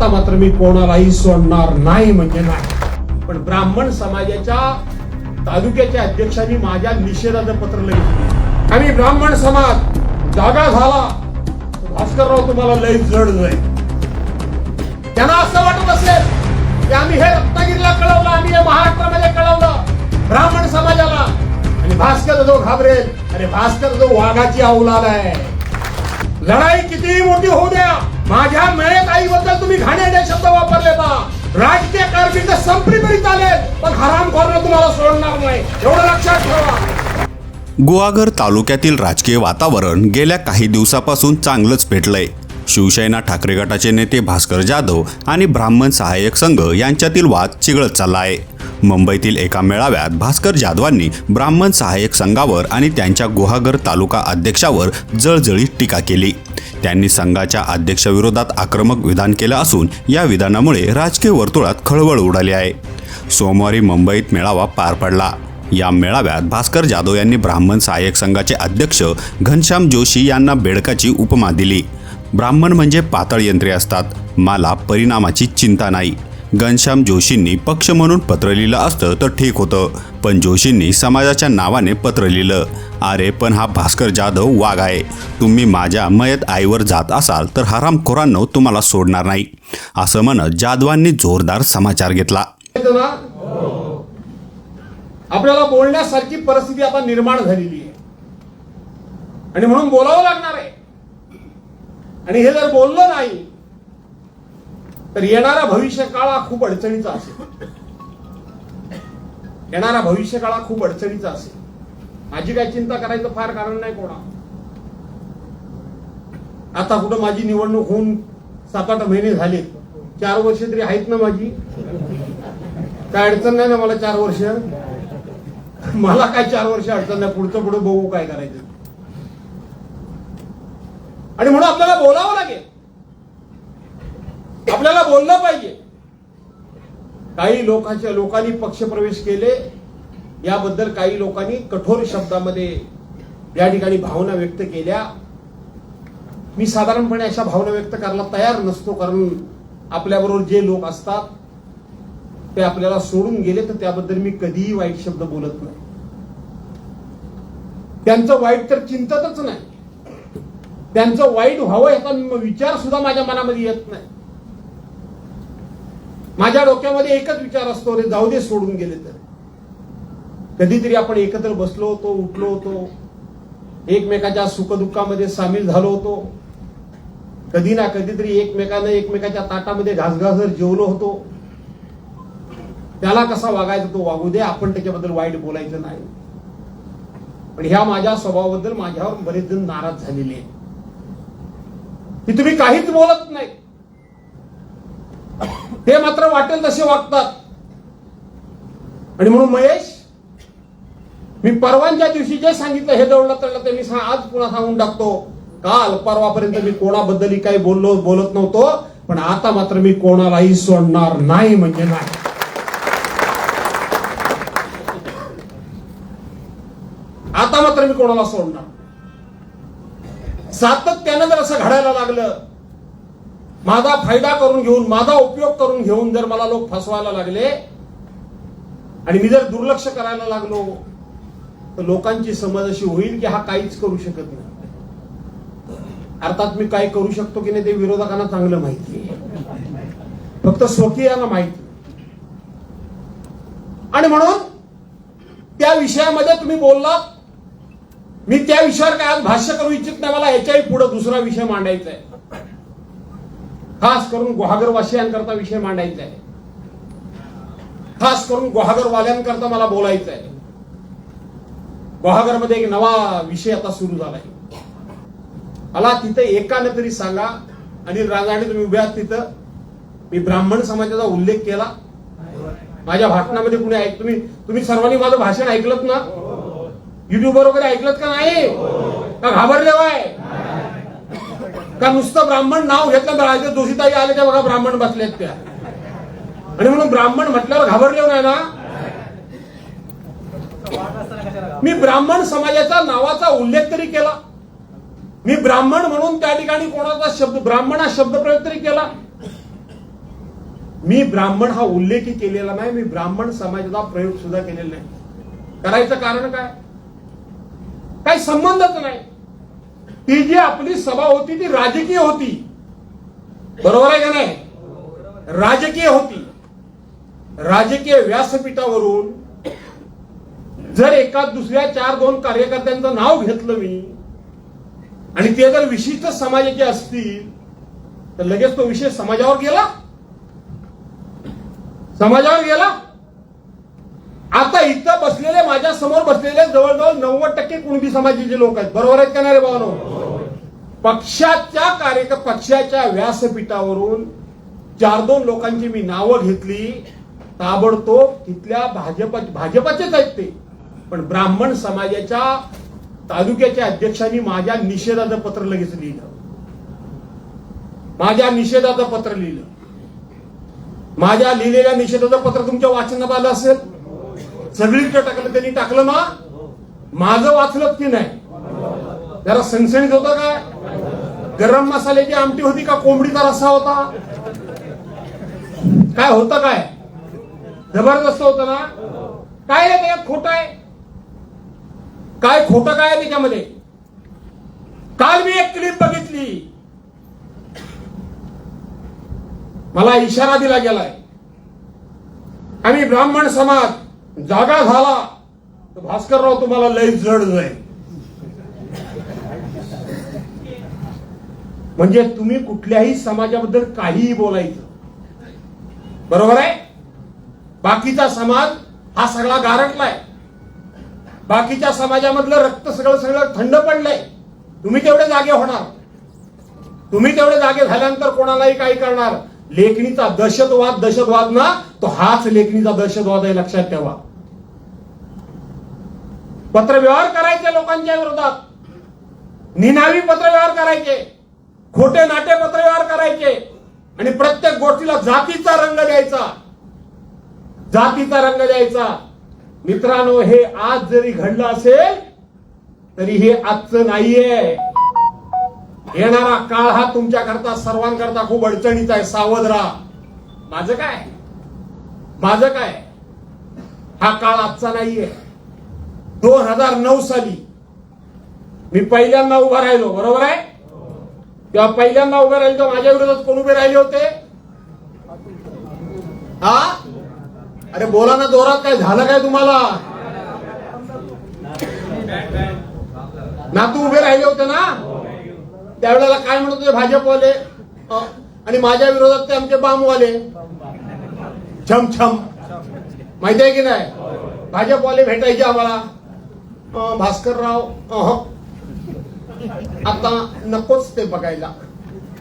आता मात्र मी कोणालाही सोडणार नाही म्हणजे नाही. पण ब्राह्मण समाजाच्या तालुक्याच्या अध्यक्षांनी माझ्या निषेधाचं पत्र लिहिलं आम्ही ब्राह्मण समाज जागा झाला. भास्करराव तुम्हाला लय जड जाईल त्यांना असं वाटत असेल की आम्ही हे रत्नागिरीला कळवलं आम्ही हे महाराष्ट्रामध्ये कळवलं. ब्राह्मण समाजाला. आणि भास्कर जो घाबरेल आणि भास्कर जो वाघाची अवलाद आहे. लढाई कितीही मोठी होऊ द्या तरी चालेल पण हराम तुम्हाला सोडणार नाही. एवढं लक्षात ठेवा. गुहागर तालुक्यातील राजकीय वातावरण गेल्या काही दिवसापासून चांगलंच पेटलंय. शिवसेना ठाकरे गटाचे नेते भास्कर जाधव आणि ब्राह्मण सहाय्यक संघ यांच्यातील वाद चिघळत चालला आहे मुंबईतील एका मेळाव्यात भास्कर जाधवांनी ब्राह्मण सहाय्यक संघावर आणि त्यांच्या गुहागर तालुका अध्यक्षावर जळजळीत टीका केली. त्यांनी संघाच्या अध्यक्षाविरोधात आक्रमक विधान केलं असून या विधानामुळे राजकीय वर्तुळात खळबळ उडाली आहे. सोमवारी मुंबईत मेळावा पार पडला. या मेळाव्यात भास्कर जाधव यांनी ब्राह्मण सहाय्यक संघाचे अध्यक्ष घनश्याम जोशी यांना बेडकाची उपमा दिली. ब्राह्मण म्हणजे पातळ यंत्रे असतात मला परिणामाची चिंता नाही. घनश्याम जोशींनी पक्ष म्हणून पत्र लिहिलं असतं तर ठीक होतं पण जोशींनी समाजाच्या नावाने पत्र लिहिलं. अरे पण हा भास्कर जाधव वाघ आहे. तुम्ही माझ्या मयत आईवर जात असाल तर हरामखोरांनो तुम्हाला सोडणार नाही. असं म्हणत जाधवांनी जोरदार समाचार घेतला. ना आपल्याला बोलण्यासारखी परिस्थिती आता निर्माण झालेली आहे. आणि म्हणून बोलावं लागणार आहे. आणि हे जर बोललं नाही तर येणारा भविष्य काळ हा खूप अडचणीचा असेल. येणारा भविष्य काळ हा खूप अडचणीचा असेल. माझी काय चिंता करायचं फार कारण नाही कोणा. आता कुठं माझी निवडणूक होऊन सात आठ महिने झाले चार वर्ष तरी आहेत ना माझी. काय अडचण नाही ना मला चार वर्ष? मला काय चार वर्ष अडचण नाही. पुढचं पुढे बघू काय करायचं. आणि म्हणून आपल्याला बोलावं लागेल. आपल्याला बोललं पाहिजे. काही लोकांच्या लोकांनी पक्षप्रवेश केले याबद्दल काही लोकांनी कठोर शब्दामध्ये या ठिकाणी भावना व्यक्त केल्या. मी साधारणपणे अशा भावना व्यक्त करायला तयार नसतो कारण आपल्याबरोबर जे लोक असतात ते आपल्याला सोडून गेले तर त्याबद्दल मी कधीही वाईट शब्द बोलत नाही. त्यांचं वाईट तर चिंततच नाही. त्यांचं वाईट व्हावं याचा विचार सुद्धा माझ्या मनामध्ये येत नाही. माझ्या डोक्यामध्ये एकच विचार असतो रे जाऊ दे सोडून गेले तर. कधीतरी आपण एकत्र बसलो होतो उठलो होतो. एकमेकाच्या सुखदुःखामध्ये सामील झालो होतो. कधी ना कधीतरी एकमेकानं एकमेकाच्या ताटामध्ये घासघासर जेवलो होतो. त्याला कसा वागायचा तो वागू दे आपण त्याच्याबद्दल वाईट बोलायचं नाही. पण ह्या माझ्या स्वभावाबद्दल माझ्यावर बरेच जण नाराज झालेले आहेत. की तुम्ही काहीच बोलत नाही. ते मात्र वाटेल तसे वागतात. आणि म्हणून महेश मी परवांच्या दिवशी जे सांगितलं हे दौडलं तळलं ते मी आज पुन्हा सांगून टाकतो. काल परवापर्यंत मी कोणाबद्दलही काही बोललो बोलत नव्हतो पण आता मात्र मी कोणालाही सोडणार नाही म्हणजे नाही. मी कोणाला सोडणार सातत्यानं जर असं घडायला लागलं माझा फायदा करून घेऊन माझा उपयोग करून घेऊन जर मला लोक फसवायला लागले आणि मी जर दुर्लक्ष करायला लागलो तर लोकांची समज अशी होईल की हा काहीच करू शकत नाही. अर्थात मी काय करू शकतो की नाही ते विरोधकांना चांगलं माहिती फक्त स्वकीयांना माहिती आणि म्हणून त्या विषयामध्ये तुम्ही बोललात मी त्या विषयावर काय आज भाष्य करू इच्छित नाही. मला याच्याही पुढे दुसरा विषय मांडायचा आहे खास करून गुहागरवासियांकरता विषय मांडायचा आहे खास करून गुहागरवाल्यांकरता मला बोलायचं आहे गुहागरमध्ये एक नवा विषय आता सुरू झालाय. मला तिथे एकाने तरी सांगा. अनिल रांगाणे तुम्ही उभ्या तिथं. मी ब्राह्मण समाजाचा उल्लेख केला. माझ्या भाषणामध्ये कुणी ऐक तुम्ही तुम्ही सर्वांनी माझं भाषण ऐकलत ना? युट्यूबवर वगैरे ऐकलत का नाही? का घाबरले वाय? का नुसतं ब्राह्मण नाव घेतलं तर राजे जोशीताई आले त्या बघा ब्राह्मण बसलेत त्या. आणि म्हणून ब्राह्मण म्हटल्यावर घाबरले नाही ना? मी ब्राह्मण समाजाचा नावाचा उल्लेख तरी केला. मी ब्राह्मण म्हणून त्या ठिकाणी कोणाचा शब्द ब्राह्मण हा शब्द प्रयोग तरी केला. मी ब्राह्मण हा उल्लेखही केलेला नाही मी ब्राह्मण समाजाचा प्रयोग सुद्धा केलेला नाही. करायचं कारण काय? काही संबंधच नाही. ती जी आपली सभा होती ती राजकीय होती. बरोबर आहे का नाही? राजकीय होती. राजकीय व्यासपीठावरून जर एका दुसऱ्या चार दोन कार्यकर्त्यांचं नाव घेतलं मी आणि ते जर विशिष्ट समाजाचे असतील तर लगेच तो विषय समाजावर गेला. समाजावर गेला. आता इथं बसलेले माझ्यासमोर बसलेले जवळजवळ नव्वद टक्के कुणबी समाजाचे लोक आहेत. बरोबर आहेत का नाही रे पक्षाच्या कार्यक पक्षाच्या व्यासपीठावरून चार दोन लोकांची मी नावं घेतली. ताबडतोब तिथल्या भाजप भाजपाचेच आहेत ते. पण ब्राह्मण समाजाच्या तालुक्याच्या अध्यक्षांनी माझ्या निषेधाचं पत्र लगेच लिहिलं. माझ्या निषेधाचं पत्र लिहिलं. माझ्या लिहिलेल्या निषेधाचं पत्र तुमच्या वाचनात आलं असेल? सगळीकडे टाकलं त्यांनी टाकलं ना? माझं वाचलं की नाही? जरा सणसणीत होतं काय? गरम मसाल्याची आमटी होती का कोंबडीचा रस्सा होता? काय होतं काय? जबरदस्त होतं ना? काय आहे त्याच्यात खोट आहे? काय खोटं काय आहे त्याच्यामध्ये? काल मी एक क्लिप बघितली. मला इशारा दिला गेलाय. आणि ब्राह्मण समाज जागा झाला. तर भास्करराव तुम्हाला लय जड जाईल म्हणजे तुम्ही कुठल्याही समाजाबद्दल काहीही बोलायचं. बरोबर आहे? बाकीचा समाज हा सगळा गारटलाय बाकीच्या समाजामधलं रक्त सगळं सगळं थंड पडलंय. तुम्ही तेवढे जागे होणार. तुम्ही तेवढे जागे झाल्यानंतर कोणालाही काही करणार. लेखणीचा दहशतवाद दहशतवाद ना तो हाच लेखणीचा दहशतवाद आहे लक्षात ठेवा. पत्रव्यवहार करायचे लोकांच्या विरोधात. निनावी पत्रव्यवहार करायचे. खोटे नाटे पत्रव्यवहार करायचे. आणि प्रत्येक गोष्टीला जातीचा रंग द्यायचा. जातीचा रंग द्यायचा. मित्रांनो हे आज जरी घडलं असेल तरी हे आजचं नाहीये. येणारा काळ हा तुमच्याकरता सर्वांकरता खूप अडचणीचा आहे. सावध राहा. माझं काय? माझं काय? हा काळ आजचा नाहीये. दोन हजार नऊ साली मी पहिल्यांदा उभा राहिलो बरोबर आहे? तेव्हा पहिल्यांदा उभे राहिले तेव्हा माझ्या विरोधात कोण उभे राहिले होते? हा? अरे बोला ना जोरात काय झालं काय तुम्हाला? नातू उभे राहिले होते ना? त्यावेळेला काय म्हणत होते भाजपवाले? आणि माझ्या विरोधात ते आमचे बामवाले. छम छम. माहिती आहे की नाही? भाजपवाले भेटायचे आम्हाला. भास्करराव अह आता नकोच ते बघायला.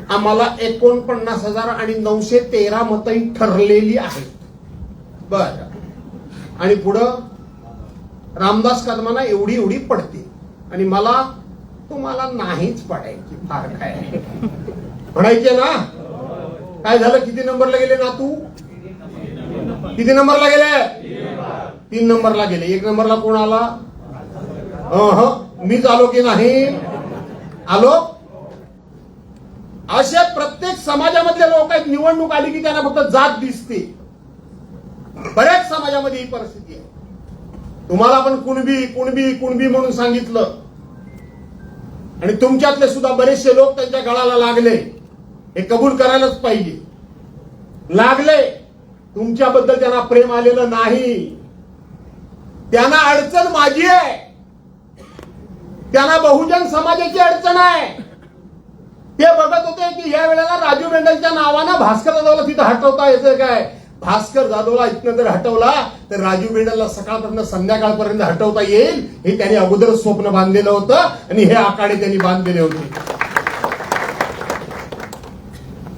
आम्हाला एकोणपन्नास हजार आणि नऊशे तेरा मतही ठरलेली आहेत. बर. आणि पुढं रामदास कदमांना एवढी एवढी पडते आणि मला तुम्हाला नाहीच पडायची. फार काय. म्हणायचे ना? काय झालं? किती नंबरला गेले ना तू किती नंबरला गेले? तीन नंबरला गेले. एक नंबरला कोण आला? मीच आलो की नाही? आलो? अशा प्रत्येक समाजामधले लोक आहेत निवडणूक आली की त्यांना फक्त जात दिसते. बऱ्याच समाजामध्ये ही परिस्थिती आहे. तुम्हाला पण कुणबी कुणबी कुणबी म्हणून सांगितलं. आणि तुमच्यातले सुद्धा बरेचसे लोक त्यांच्या गळाला लागले. हे कबूल करायलाच पाहिजे. लागले. तुमच्याबद्दल त्यांना प्रेम आलेलं नाही. त्यांना अडचण माझी आहे. त्यांना बहुजन समाजाची अडचण आहे. ते बघत होते की या वेळेला राजू मेंढलच्या नावानं भास्कर जाधवला तिथं हटवता येतं काय? भास्कर जाधवला इथनं जर हटवला तर राजू मेंढलला सकाळपर्यंत संध्याकाळपर्यंत हटवता येईल हे त्यांनी अगोदर स्वप्न बांधलेलं होतं आणि हे आकाडे त्यांनी बांधलेले होते.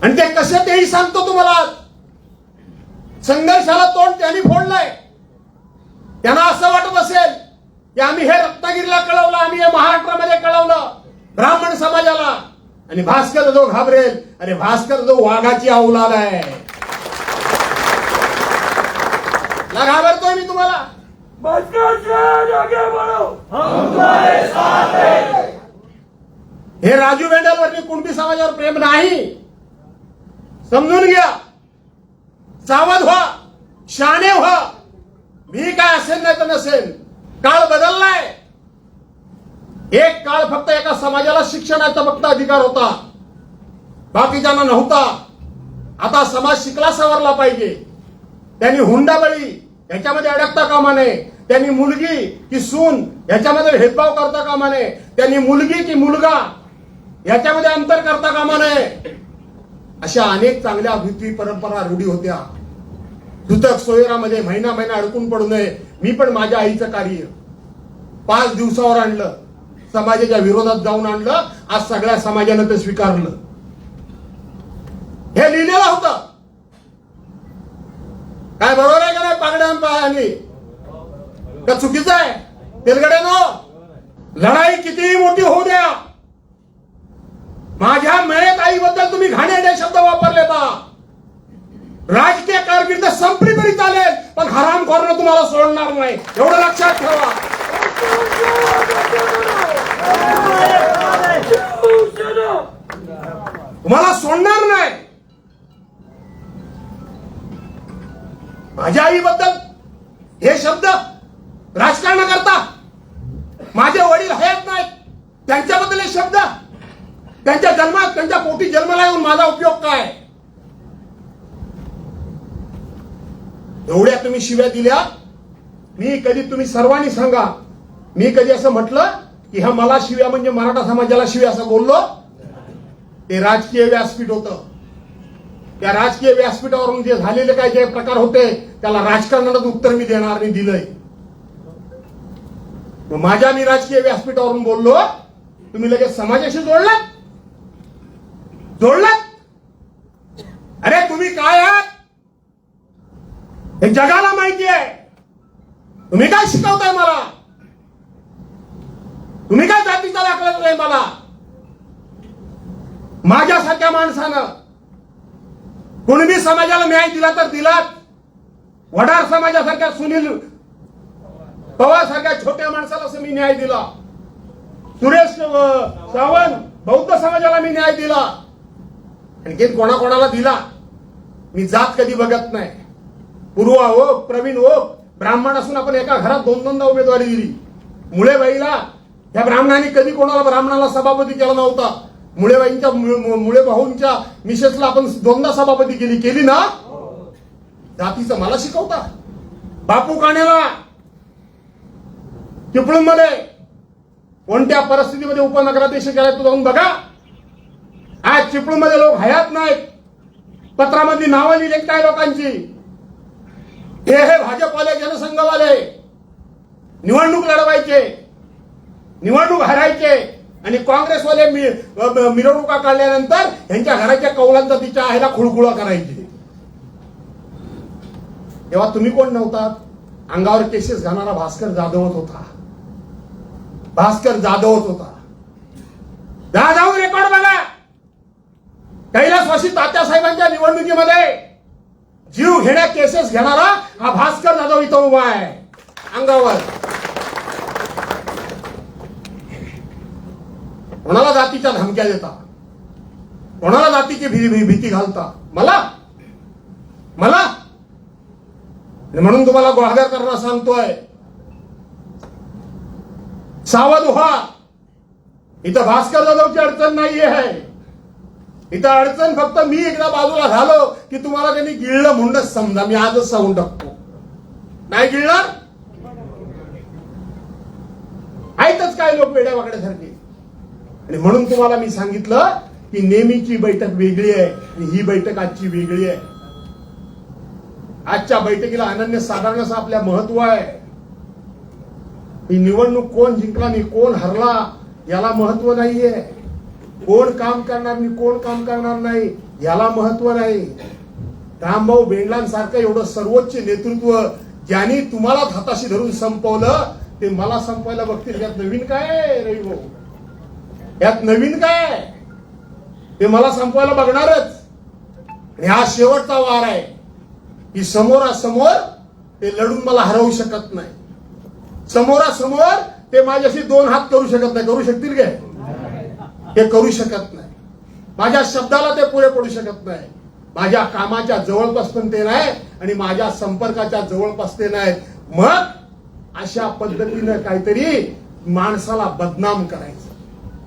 आणि ते कसे तेही सांगतो तुम्हाला संघर्षाला तोंड त्यांनी फोडलंय. त्यांना असं वाटत असेल की आम्ही हे रत्नागिरीला कळवलं आम्ही हे महाराष्ट्रामध्ये कळवलं ब्राह्मण समाजाला. आणि भास्कर जो घाबरेल अरे भास्कर जो वाघाची अवलाद आहे. ला घाबरतोय मी तुम्हाला. हे। राजू मेंढलवरती कुणबी समाजावर प्रेम नाही. समजून घ्या. सावध व्हा. शाने व्हा. मी काय असेल नाही तर नसेल. एक काळ फक्त एका समाजाला शिक्षणाचा फक्त अधिकार होता. बाकीच्यांना नव्हता. आता समाज शिकला सवरला पाहिजे. त्यांनी हुंडाबळी ह्याच्यामध्ये अडकता कामा नये. त्यांनी मुलगी की सून ह्याच्यामध्ये भेदभाव करता कामा नये. त्यांनी मुलगी की मुलगा ह्याच्यामध्ये अंतर करता कामा नये. अशा अनेक चांगल्या अभिवृत्ती परंपरा रूढी होत्या. दुतक सोयरामध्ये महिना महिना अडकून पडू नये. मी पण माझ्या आईचं कार्य. पाच दिवसावर आणलं. समाजाच्या विरोधात जाऊन आणलं आज सगळ्या समाजानं ते स्वीकारलं हे लिहिलेलं होतं काय बरोबर आहे का नाही पांगड्या पायाने का चुकीचं आहे तेलगड्यानं लढाई कितीही मोठी होऊ द्या माझ्या मेळ्यात आईबद्दल तुम्ही घाणेरडे शब्द वापरले का राजकीय कारकीर्द संपली तरी चालेल पण हराम खोरणं तुम्हाला सोडणार नाही एवढं लक्षात ठेवा तुम्हाला सोडणार नाही. माझ्या आईबद्दल हे शब्द राजकारण करता माझे वडील हयात नाहीत. त्यांच्याबद्दल हे शब्द त्यांच्या जन्मात त्यांच्या पोटी जन्माला येऊन माझा उपयोग काय? एवढ्या तुम्ही शिव्या दिल्या. मी कधी तुम्ही सर्वांनी सांगा. मी कधी असं म्हटलं? की ह्या मला शिव्या म्हणजे मराठा समाजाला शिव्या असं बोललो? ते राजकीय व्यासपीठ होतं. त्या राजकीय व्यासपीठावरून जे झालेले काय जे प्रकार होते त्याला राजकारणात उत्तर मी देणार नाही दिलंय. माझ्या मी राजकीय व्यासपीठावरून बोललो तुम्ही लगेच समाजाशी जोडलात? जोडलात? अरे तुम्ही काय आहात? हे जगाला माहिती आहे. तुम्ही काय शिकवताय मला? तुम्ही काय जातीचा दाखला नाही मला? माझ्यासारख्या माणसानं कुणबी समाजाला न्याय दिला तर दिलात वडार समाजासारख्या सुनील पवार सारख्या छोट्या माणसाला असं मी न्याय दिला. सुरेश सावंत बौद्ध समाजाला मी न्याय दिला. आणखीन कोणाकोणाला दिला? मी जात कधी बघत नाही. पूर्वा हो प्रवीण हो ब्राह्मण असून आपण एका घरात दोन दोनदा उमेदवारी दिली. मुळेबाईला या ब्राह्मणाने कधी कोणाला ब्राह्मणाला सभापती केला नव्हता? मुळेबाईंच्या मुळे भाऊंच्या मिसेसला आपण दोनदा सभापती केली. केली ना? जातीचं मला शिकवता. बापू काण्याला. चिपळूणमध्ये कोणत्या परिस्थितीमध्ये उपनगराध्यक्ष केलाय तो जाऊन बघा. आज चिपळूणमध्ये लोक हयात नाहीत. पत्रामधली नावं लिहिलेत काय लोकांची? हे हे भाजपवाले जनसंघवाले. निवडणूक लढवायचे. निवडणूक हरायचे आणि काँग्रेसवाले मिरवणुका काढल्यानंतर यांच्या घराच्या कौलांचा तिच्या आईला खुळखुळा करायचे. तेव्हा तुम्ही कोण नव्हतात अंगावर केसेस घालणारा भास्कर जाधवच होता. भास्कर जाधवच होता. जा रेकॉर्ड बघा. कैलासवासी तात्यासाहेबांच्या निवडणुकीमध्ये जीव घेण्या केसेस घेणारा हा भास्कर जाधव इथं उभा आहे. अंगावर. कोणाला जातीच्या धमक्या देता? कोणाला जातीची भी- भी- भीती घालता? मला? मला? म्हणून तुम्हाला ग्वादर करणार सांगतोय. सावध व्हा इथं भास्कर जाधवची अडचण नाहीये. आहे इथं अडचण फक्त मी एकदा बाजूला झालो की तुम्हाला त्यांनी गिळलं म्हणूनच समजा. मी आजच सांगून टाकतो. नाही गिळणार? आहेतच काय लोक वेड्या वाकड्यासारखे आणि म्हणून तुम्हाला मी सांगितलं की नेहमीची बैठक वेगळी आहे आणि ही बैठक आजची वेगळी आहे. आजच्या बैठकीला अनन्य साधारण असं आपल्या महत्त्व आहे. ही निवडणूक कोण जिंकला आणि कोण हरला याला महत्त्व नाहीये. कोण काम करणार मी कोण काम करणार नाही याला महत्त्व नाही. रामभाऊ बेंडलांसारखं एवढं सर्वोच्च नेतृत्व ज्यांनी तुम्हाला हाताशी धरून संपवलं ते मला संपवायला बघतील यात नवीन काय रवी भाऊ? यात नवीन काय? ते मला संपवायला बघणारच. आणि हा शेवटचा वार आहे. की समोरासमोर ते लढून मला हरवू शकत नाही. समोरासमोर ते माझ्याशी दोन हात करू शकत नाही. करू शकतील काय? ते करू शकत नाही. माझ्या शब्दाला ते पुरे पडू शकत नाही. माझ्या कामाच्या जवळपास पण ते नाही आणि माझ्या संपर्काच्या जवळपास ते नाही. मग अशा पद्धतीनं काहीतरी माणसाला बदनाम करायचं.